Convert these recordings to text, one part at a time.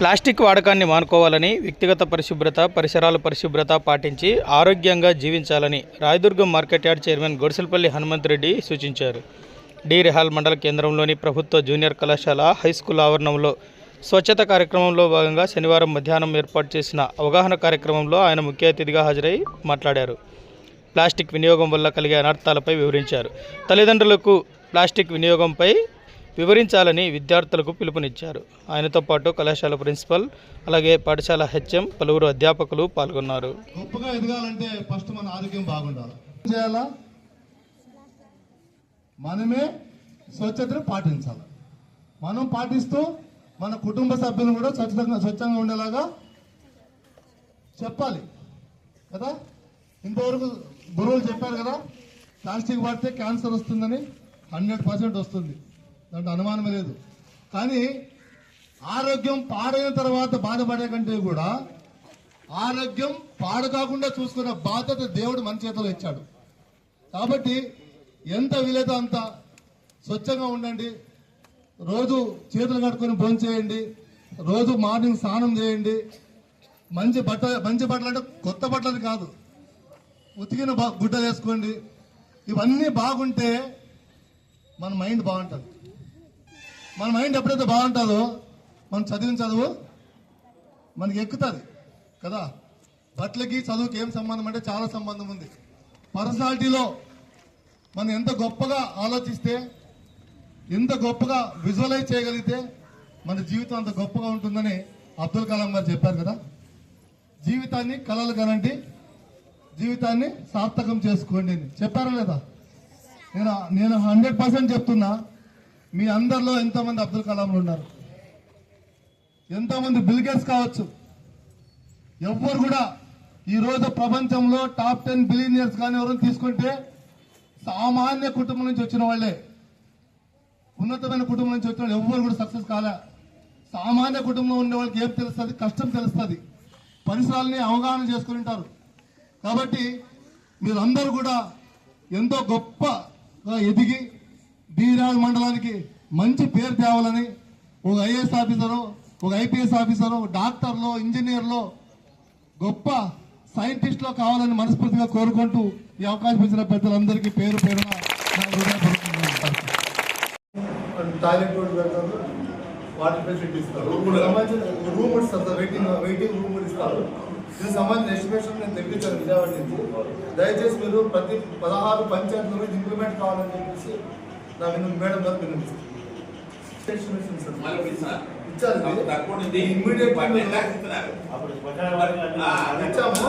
Plastic వాడకాన్ని మానుకోవాలని వ్యక్తిగత పరిశుభ్రత పరిసరాల పరిశుభ్రత పాటించి ఆరోగ్యంగా జీవించాలని Rayadurgam market yard chairman Godisalapalli Hanumanthareddy సూచించారు. డి రెహాల్ మండల కేంద్రంలోని ప్రభుత్వ జూనియర్ కళాశాల హై స్కూల్ ఆవరణంలో స్వచ్ఛత కార్యక్రమంలో భాగంగా శనివారం మధ్యాహ్నం ఏర్పాటు చేసిన అవగాహన కార్యక్రమంలో ఆయన ముఖ్య అతిథిగా హాజరై మాట్లాడారు. ప్లాస్టిక్ వినియోగం వల్ల కలిగే అనర్థాలపై వివరించారు. తల్లిదండ్రులకు ప్లాస్టిక్ వినియోగంపై వివరించాలని విద్యార్థులకు పిలుపునిచ్చారు. ఆయనతో పాటు కళాశాల ప్రిన్సిపల్ అలాగే పాఠశాల హెచ్ఎం పలువురు అధ్యాపకులు పాల్గొన్నారు. గొప్పగా ఎదగాలంటే ఫస్ట్ మన ఆరోగ్యం బాగుండాలి. చేయాలా? మనమే స్వచ్ఛతను పాటించాలి. మనం పాటిస్తూ మన కుటుంబ సభ్యులను కూడా స్వచ్ఛంగా స్వచ్ఛంగా ఉండేలాగా చెప్పాలి. కదా? ఇంతవరకు గురువులు చెప్పారు కదా ప్లాస్టిక్ వాడితే క్యాన్సర్ వస్తుందని హండ్రెడ్ పర్సెంట్ వస్తుంది. దాంట్లో అనుమానమే లేదు. కానీ ఆరోగ్యం పాడైన తర్వాత బాధపడే కంటే కూడా ఆరోగ్యం పాడు కాకుండా చూసుకున్న బాధ్యత దేవుడు మన చేతిలో ఇచ్చాడు. కాబట్టి ఎంత వీలైతే అంత స్వచ్ఛంగా ఉండండి. రోజు చేతులు కట్టుకొని భోజనం చేయండి. రోజు మార్నింగ్ స్నానం చేయండి. మంచి బట్ట మంచి బట్టలు అంటే కొత్త బట్టలు కాదు. ఉతికిన బా- గుడ్డలు వేసుకోండి. ఇవన్నీ బాగుంటే మన మైండ్ బాగుంటుంది. మన మైండ్ ఎప్పుడైతే బాగుంటుందో మనం చదివిన చదువు మనకి ఎక్కుతుంది కదా? బట్లకి చదువుకి ఏం సంబంధం అంటే చాలా సంబంధం ఉంది. పర్సనాలిటీలో మనం ఎంత గొప్పగా ఆలోచిస్తే ఎంత గొప్పగా విజువలైజ్ చేయగలిగితే మన జీవితం అంత గొప్పగా ఉంటుందని అబ్దుల్ కలాం గారు చెప్పారు కదా? జీవితాన్ని కళలు కనండి జీవితాన్ని సార్థకం చేసుకోండి చెప్పారా లేదా? నేను నేను హండ్రెడ్ పర్సెంట్ చెప్తున్నా. మీ అందరిలో ఎంతమంది అబ్దుల్ కలాంలు ఉన్నారు? ఎంతమంది బిల్గేట్స్ కావచ్చు? ఎవ్వరు కూడా ఈ రోజు ప్రపంచంలో టాప్ టెన్ బిలియనియర్స్ కానీ ఎవరైనా తీసుకుంటే సామాన్య కుటుంబం నుంచి వచ్చిన వాళ్ళే. ఉన్నతమైన కుటుంబం నుంచి వచ్చిన వాళ్ళు ఎవ్వరు కూడా సక్సెస్ కాలే. సామాన్య కుటుంబంలో ఉండే వాళ్ళకి ఏం తెలుస్తుంది? కష్టం తెలుస్తుంది. పరిసరాలని అవగాహన చేసుకుని ఉంటారు. కాబట్టి మీరందరూ కూడా ఎంతో గొప్పగా ఎదిగి బీరాల్ మండలానికి మంచి పేరు తేవాలని ఒక ఐఏఎస్ ఆఫీసరు ఒక ఐపీఎస్ ఆఫీసరు డాక్టర్లో ఇంజనీర్లో గొప్ప సైంటిస్ట్లో కావాలని మనస్ఫూర్తిగా కోరుకుంటూ ఈ అవకాశం ఇచ్చిన పెద్దలందరికీ పేరు పేరున నా హృదయపూర్వక నమస్కారం. టాయిలెట్ కూడా పెడతారు వాటర్ ఫెసిలిటీ ఇస్తారు. ఇప్పుడు సంబంధించిన రూమ్ కూడా ఇస్తారు సార్ వెయిటింగ్ వెయిటింగ్ రూమ్ కూడా ఇస్తారు. దీనికి సంబంధించిన ఎస్టిమేషన్ నేను తెప్పించాను విజయవాడ నుంచి. దయచేసి మీరు ప్రతి పదహారు పంచాయతీలు ఇంప్లిమెంట్ కావాలని చెప్పేసి నా విను మేడం గారు ఇచ్చాము.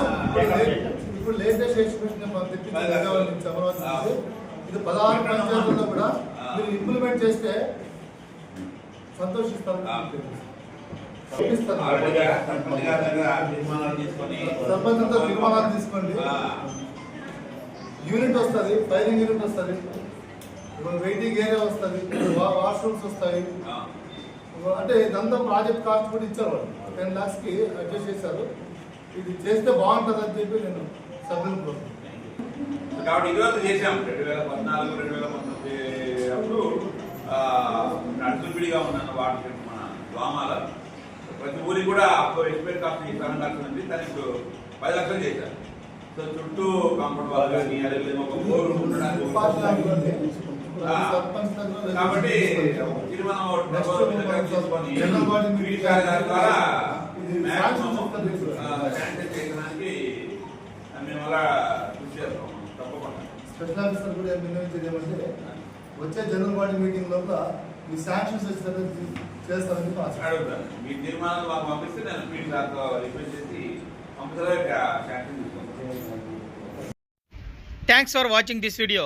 ఇప్పుడు లేటెస్ట్ ఎస్టిమేషన్ ఇది పదహారు పంచాయతీల్లో కూడా మీరు ఇంప్లిమెంట్ చేస్తే సంతోషిస్తారు దగ్గర తీర్మానాలు తీసుకోండి. యూనిట్ వస్తుంది ఫైరింగ్ యూనిట్ వస్తుంది. వెయిటింగ్ ఏరియా వస్తుంది వాష్రూమ్స్ వస్తాయి. అంటే ఇదంతా ప్రాజెక్ట్ కాస్ట్ కూడా ఇచ్చారు వాళ్ళు. టెన్ ల్యాక్స్కి అడ్జస్ట్ చేశారు. ఇది చేస్తే బాగుంటుంది అని చెప్పి నేను సభ్యులు కోరుతున్నాను కాబట్టి ఇదివరకు చేసాం రెండు వేల పద్నాలుగు రెండు వేల పంతొమ్మిది అప్పుడు అడ్డుపిడిగా ఉన్నాను వాటి మన గ్రామాల ప్రతి ఊరికి కూడా అప్పుడు ఎస్టిమేట్ కాస్ట్ ఇస్తాను ఉంది. దానికి ఇప్పుడు పది లక్షలు చేశారు. సో చుట్టూ కాంపౌండ్ వాళ్ళు కానీ అదే ఒక బోర్ ఉండడానికి కాబట్టి. ఇది మనం ద్వారా చేయడానికి మేము అలా కృషి చేస్తాం. తప్పకుండా. స్పెషల్ ఆఫీసర్ కూడా విన్నవించేది ఏమంటే వచ్చే జనరల్ బాడీ మీటింగ్ లోపల మీ శాంక్షన్స్ వచ్చేటట్టు చేస్తారని అడుగుతాను. మీ తీర్మానాలు మాకు పంపిస్తే నేను రిక్వెస్ట్ చేసి పంపుతారా శాంక్షన్ తీసుకుంటాను thanks for watching this video